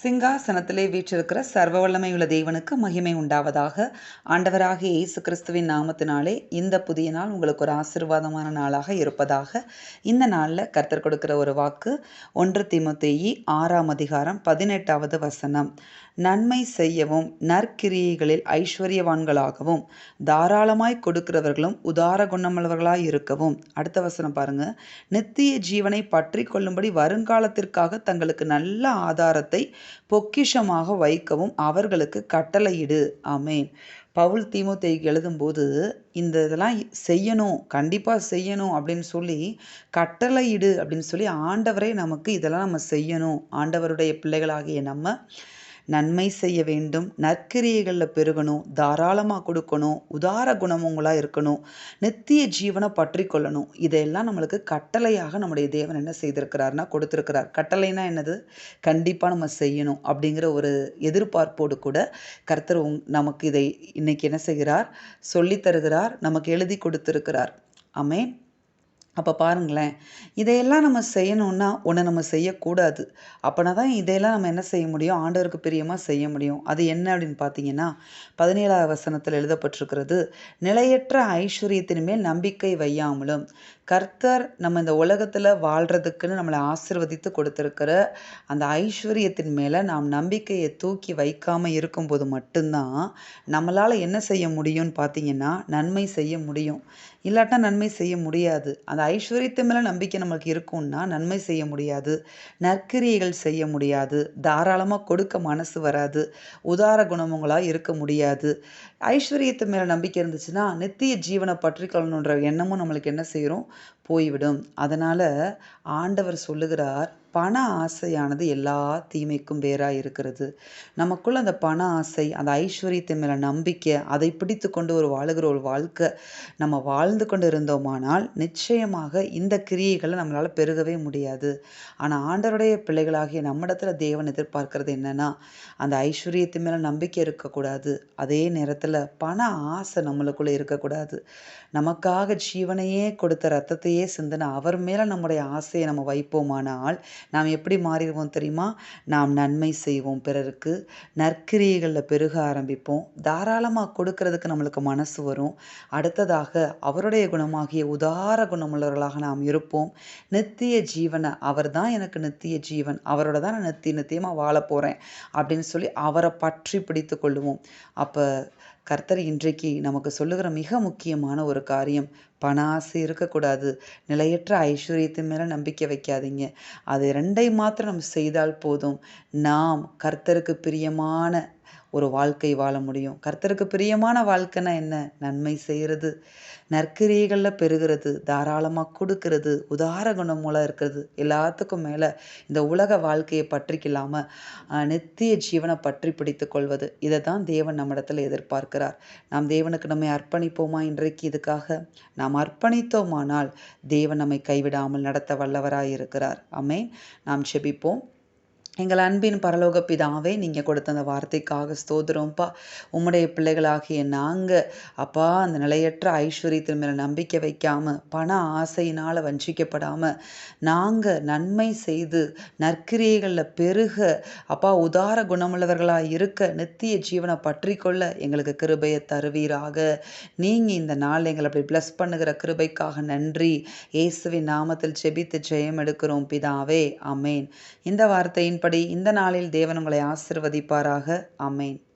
சிங்காசனத்திலே வீற்றிருக்கிற சர்வ வல்லமையுள்ள தேவனுக்கு மகிமை உண்டாவதாக ஆண்டவராகிய இயேசு கிறிஸ்துவின் நாமத்தினாலே இந்த புதிய நாள் உங்களுக்கு ஒரு ஆசீர்வாதமான நாளாக இருப்பதாக இந்த நாளில் கர்த்தர் கொடுக்கிற ஒரு வாக்கு ஒன்று திமுத்தேயி ஆறாம் அதிகாரம் பதினெட்டாவது வசனம். நன்மை செய்யவும் நற்கிரியைகளில் ஐஸ்வர்யவான்களாகவும் தாராளமாய் கொடுக்கிறவர்களும் உதார குணமுள்ளவர்களாய் இருக்கவும். அடுத்த வசனம் பாருங்க. நித்திய ஜீவனை பற்றி கொள்ளும்படி வருங்காலத்திற்காக தங்களுக்கு நல்ல ஆதாரத்தை பொக்கிஷமாக வைக்கவும் அவர்களுக்கு கட்டளையிடு. ஆமேன். பவுல் தீமுத்தைக்கு எழுதும்போது இந்த இதெல்லாம் செய்யணும் கண்டிப்பாக செய்யணும் அப்படின்னு சொல்லி கட்டளையிடு அப்படின்னு சொல்லி ஆண்டவரே நமக்கு இதெல்லாம் நம்ம செய்யணும். ஆண்டவருடைய பிள்ளைகளாகிய நம்ம நன்மை செய்ய வேண்டும். நற்கிரியைகளில் பெருகணும். தாராளமாக கொடுக்கணும். உதார குணமுங்களாக இருக்கணும். நித்திய ஜீவனை பற்றி கொள்ளணும். இதையெல்லாம் நம்மளுக்கு கட்டளையாக நம்முடைய தேவன் என்ன செய்திருக்கிறார்னா கொடுத்துருக்கிறார். கட்டளைனா என்னது? கண்டிப்பாக நம்ம செய்யணும் அப்படிங்கிற ஒரு எதிர்பார்ப்போடு கூட கர்த்தர் உங் நமக்கு இதை இன்னைக்கு என்ன செய்கிறார்? சொல்லித்தருகிறார் நமக்கு எழுதி கொடுத்துருக்கிறார். அமேன் அப்போ பாருங்களேன். இதையெல்லாம் நம்ம செய்யணுன்னா ஒன்று நம்ம செய்யக்கூடாது. அப்போனா தான் இதையெல்லாம் நம்ம என்ன செய்ய முடியும்? ஆண்டவருக்கு பிரியமாக செய்ய முடியும். அது என்ன அப்படின்னு பார்த்தீங்கன்னா பதினேழாவது வசனத்தில் எழுதப்பட்டிருக்கிறது நிலையற்ற ஐஸ்வர்யத்தின் மேல் நம்பிக்கை வையாமலும் கர்த்தர் நம்ம இந்த உலகத்தில் வாழ்கிறதுக்குன்னு நம்மளை ஆசிர்வதித்து கொடுத்துருக்கிற அந்த ஐஸ்வர்யத்தின் மேலே நாம் நம்பிக்கையை தூக்கி வைக்காமல் இருக்கும்போது மட்டும்தான் நம்மளால் என்ன செய்ய முடியும்னு பார்த்தீங்கன்னா நன்மை செய்ய முடியும். இல்லாட்டா நன்மை செய்ய முடியாது. அந்த ஐஸ்வர்யத்து மேலே நம்பிக்கை நம்மளுக்கு இருக்கும்னா நன்மை செய்ய முடியாது. நற்கிரியைகள் செய்ய முடியாது. தாராளமாக கொடுக்க மனசு வராது. உதார குணமங்களாக இருக்க முடியாது. ஐஸ்வர்யத்து மேலே நம்பிக்கை இருந்துச்சுன்னா நித்திய ஜீவனை பற்றிக்கொள்ளணுன்ற எண்ணமும் நம்மளுக்கு என்ன செய்கிறோம் போய்விடும். அதனால் ஆண்டவர் சொல்லுகிறார் பண ஆசையானது எல்லா தீமைக்கும் வேறாக இருக்கிறது. நமக்குள்ள அந்த பண ஆசை அந்த ஐஸ்வர்யத்தின் மேலே நம்பிக்கை அதை பிடித்து கொண்டு ஒரு வாழுகிற ஒரு வாழ்க்கை நம்ம வாழ்ந்து கொண்டு இருந்தோமானால் நிச்சயமாக இந்த கிரியைகளை நம்மளால் பெருகவே முடியாது. ஆனால் ஆண்டருடைய பிள்ளைகளாகிய நம்மிடத்துல தேவன் எதிர்பார்க்கறது என்னன்னா அந்த ஐஸ்வர்யத்து மேலே நம்பிக்கை இருக்கக்கூடாது. அதே நேரத்தில் பண ஆசை நம்மளுக்குள்ளே இருக்கக்கூடாது. நமக்காக ஜீவனையே கொடுத்த ரத்தத்தையே சிந்தின அவர் மேலே நம்முடைய ஆசையை நம்ம வைப்போமானால் நாம் எப்படி மாறிடுவோம் தெரியுமா? நாம் நன்மை செய்வோம் பிறருக்கு. நற்கிரியைகளில் பெருக ஆரம்பிப்போம். தாராளமாக கொடுக்கறதுக்கு நம்மளுக்கு மனசு வரும். அடுத்ததாக அவருடைய குணமாகிய உதார குணமுள்ளவர்களாக நாம் இருப்போம். நித்திய ஜீவனை அவர் தான் எனக்கு நித்திய ஜீவன் அவரோட தான் நான் நித்திய நித்தியமாக வாழ போகிறேன் அப்படின்னு சொல்லி அவரை பற்றி பிடித்து கொள்ளுவோம். அப்போ கர்த்தர் இன்றைக்கு நமக்கு சொல்லுகிற மிக முக்கியமான ஒரு காரியம் பண ஆசை இருக்கக்கூடாது. நிலையற்ற ஐஸ்வர்யத்தின் மேலே நம்பிக்கை வைக்காதீங்க. அது ரெண்டை மாத்திரம் நம்ம செய்தால் போதும். நாம் கர்த்தருக்கு பிரியமான ஒரு வாழ்க்கை வாழ முடியும். கர்த்தருக்கு பிரியமான வாழ்க்கைன்னா என்ன? நன்மை செய்கிறது. நற்கிரியைகளில் பெறுகிறது தாராளமாக கொடுக்கறது. உதார குணம் மூலம் இருக்கிறது. எல்லாத்துக்கும் மேலே இந்த உலக வாழ்க்கையை பற்றிக்கலாமல் நித்திய ஜீவனை பற்றி பிடித்து கொள்வது. இதை தான் தேவன் நம்மிடத்தில் எதிர்பார்க்கிறார். நாம் தேவனுக்கு நம்மை அர்ப்பணிப்போமா இன்றைக்கு இதுக்காக? நாம் அர்ப்பணித்தோமானால் தேவன் நம்மை கைவிடாமல் நடத்த வல்லவராய் இருக்கிறார் அமே நாம் செபிப்போம் எங்கள் அன்பின் பரலோக பிதாவே நீங்கள் கொடுத்த அந்த வார்த்தைக்காக ஸ்தோத்திரம்ப்பா உம்முடைய பிள்ளைகளாகிய நாங்கள் அப்பா அந்த நிலையற்ற ஐஸ்வர்யத்தின் மேலே நம்பிக்கை வைக்காமல் பண ஆசையினால் வஞ்சிக்கப்படாமல் நாங்கள் நன்மை செய்து நற்கிரியைகளில் பெருக அப்பா உதார குணமுள்ளவர்களாக இருக்க நித்திய ஜீவனை பற்றி கொள்ள எங்களுக்கு கிருபையை தருவீராக. நீங்கள் இந்த நாள் எங்களை அப்படி ப்ளஸ் பண்ணுகிற கிருபைக்காக நன்றி. இயேசுவின் நாமத்தில் செபித்து ஜெயம் எடுக்கிறோம் பிதாவே. அமேன் இந்த வார்த்தையின் இப்படி இந்த நாளில் தேவன் உங்களை ஆசிர்வதிப்பாராக. அமேன்